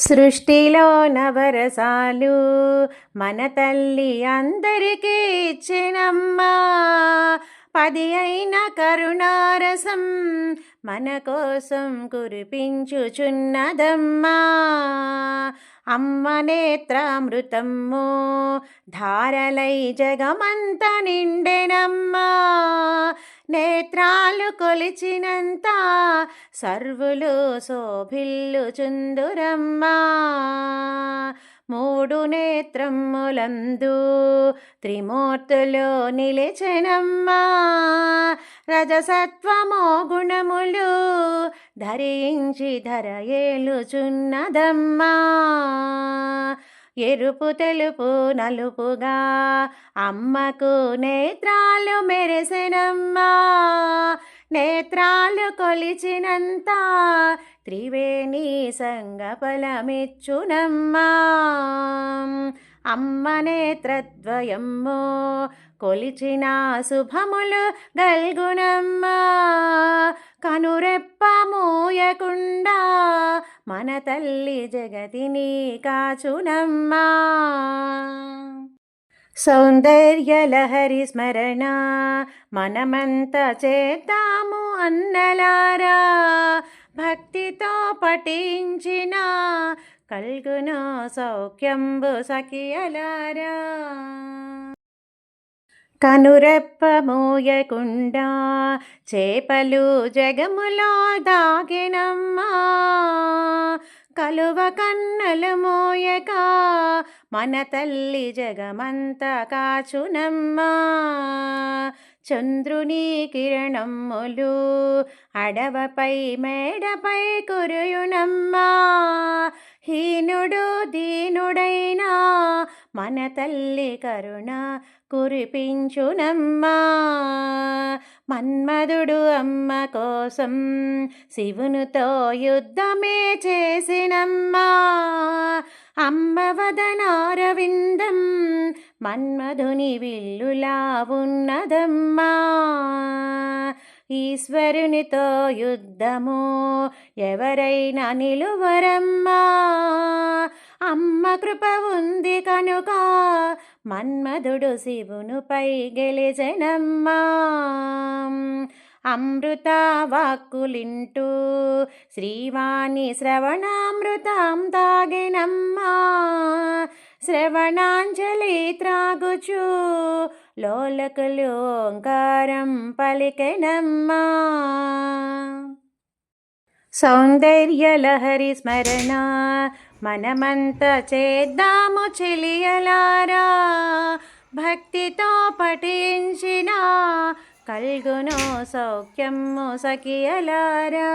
సృష్టిలో నవరసాలు మన తల్లి అందరికీ ఇచ్చినమ్మా. పది అయిన కరుణారసం మన కోసం కురిపించుచున్నదమ్మా. అమ్మ నేత్రామృతము ధారలై జగమంత నిండెనమ్మా. నేత్రాలు కొలిచినంత సర్వులు శోభిల్లు చుందురమ్మా మూడు నేత్రములందు త్రిమూర్తులు నిలిచెనమ్మా. రజసత్వమో గుణములు ధరించి ధర ఏలుచున్నదమ్మా. ఎరుపు తెలుపు నలుపుగా అమ్మకు నేత్రాలు మెరిసెనమ్మా. నేత్రాలు కొలిచినంత త్రివేణి సంగఫలమిచ్చునమ్మా అమ్మ నేత్రద్వయమ్మో కొలిచిన శుభములు గల్గునమ్మా. కనురెప్ప మూయకుండా మన తల్లి జగతిని కాచునమ్మా. సౌందర్యలహరి స్మరణ మనమంత చేద్దాము అన్నలారా. భక్తితో పఠించిన కల్గును సౌఖ్యంబు సఖియలారా. కనురెప్ప మూయకుండా చేపలు జగములో దాగినమ్మా. కలువ కన్నలు మోయక మన తల్లి జగమంత కాచునమ్మా. చంద్రుని కిరణములు అడవపై మేడపై కురుయునమ్మా. హీనుడు దీనుడైనా మన తల్లి కరుణ కురిపించునమ్మా. మన్మధుడు అమ్మ కోసం శివునితో యుద్ధమే చేసినమ్మా. అమ్మ మన్మధుని విల్లులా ఉన్నదమ్మా ఈశ్వరునితో యుద్ధము ఎవరైనా నిలువరమ్మా అమ్మ కృప ఉంది కనుక మన్మధుడు శివునుపై గెలిచెనమ్మా అమృత వాక్కులింటూ శ్రీవాణి శ్రవణామృతం తాగినమ్మా. శ్రవణాంజలి త్రాగుచు. లోలకులు ఓంకారం పలికెనమ్మా. సౌందర్యలహరి స్మరణ. మనమంత చేద్దాము చెలియలారా. భక్తితో పఠించిన కల్గును సౌఖ్యము సఖియలారా